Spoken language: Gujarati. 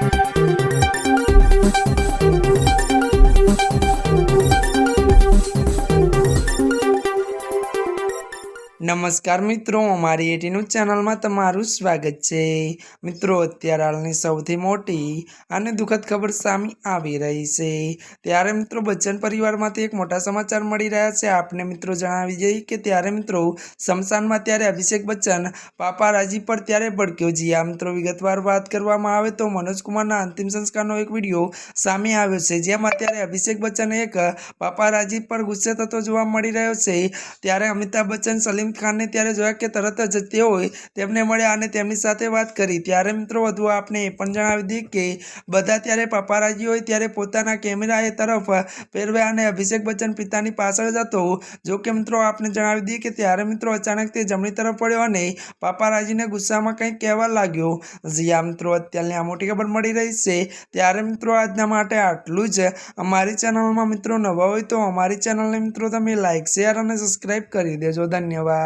Thank you. નમસ્કાર મિત્રો, અમારી એટીનું ચેનલમાં તમારું સ્વાગત છે. મિત્રો, અત્યારે હાલની સૌથી મોટી અને દુઃખદ ખબર સામે આવી રહી છે. ત્યારે મિત્રો, બચ્ચન પરિવારમાંથી એક મોટા સમાચાર મળી રહ્યા છે. આપને મિત્રો જણાવી દઈએ કે ત્યારે મિત્રો, શમશાનમાં ત્યારે અભિષેક બચ્ચન પાપારાજી પર ત્યારે ભડક્યો. જી મિત્રો, વિગતવાર વાત કરવામાં આવે તો મનોજ કુમારના અંતિમ સંસ્કારનો એક વીડિયો સામે આવ્યો છે. જેમાં ત્યારે અભિષેક બચ્ચન એક પાપારાજી પર ગુસ્સે થતો જોવા મળી રહ્યો છે. ત્યારે અમિતાભ બચ્ચન, સલીમ ખાનને ત્યારે જોયા કે તરત જ તેઓ તેમને મળ્યા અને તેમની સાથે વાત કરી. ત્યારે મિત્રો વધુ આપને એ પણ જણાવી દઈએ કે બધા ત્યારે પાપારાજીઓએ ત્યારે પોતાના કેમેરા એ તરફ ફેરવ્યા અને અભિષેક બચ્ચન પિતાની પાછળ જતો. જો કે મિત્રો આપને જણાવી દઈએ કે ત્યારે મિત્રો અચાનક તે જમણી તરફ પડ્યો અને પાપારાજીને ગુસ્સામાં કંઈક કહેવા લાગ્યો. જી આ મિત્રો, અત્યારની આ મોટી ખબર મળી રહી છે. ત્યારે મિત્રો આજના માટે આટલું જ. અમારી ચેનલમાં મિત્રો નવા હોય તો અમારી ચેનલને મિત્રો તમે લાઈક, શેર અને સબસ્ક્રાઈબ કરી દેજો. ધન્યવાદ.